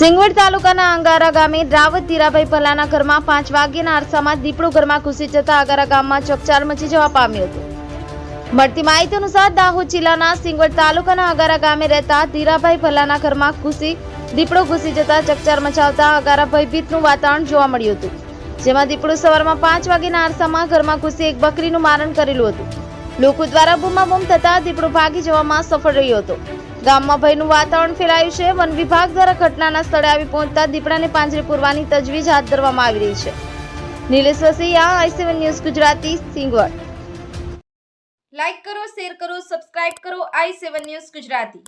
સિંગવડ તાલુકાના અંગારા ગામે રાવત ધીરાભાઈ પલાના ઘરમાં પાંચ વાગ્યાના અરસામાં દીપડો ઘરમાં ઘૂસી જતા અંગારા ગામમાં ચકચાર મચી જવા પામ્યો હતો. મળતી માહિતી અનુસાર દાહોદ જિલ્લાના સિંગવડ તાલુકાના અંગારા ગામે રહેતા ધીરાભાઈ પલાના ઘરમાં ઘૂસી દીપડો ઘૂસી જતા ચકચાર મચાવતા અંગારા ભયભીતનું વાતાવરણ જોવા મળ્યું હતું. જેમાં દીપડો સવારમાં પાંચ વાગ્યાના અરસામાં ઘરમાં ઘૂસી એક બકરીનું મારણ કરેલું હતું. લોકો દ્વારા બૂમાબૂમ થતા દીપડો ભાગી જવામાં સફળ રહ્યો હતો. ગામમાં ભયનું વાતાવરણ ફેલાયું છે. વન વિભાગ દ્વારા ઘટનાના સ્થળે આવી પહોંચતા દીપડાને પાંજરે પૂરવાની તજવીજ હાથ ધરવામાં આવી રહી છે. Nilesh Vasaiya I seven News, Gujarati, Singvad. Like કરો, શેર કરો, સબસ્ક્રાઇબ કરો, આઈ સેવન ન્યૂઝ, ગુજરાતી.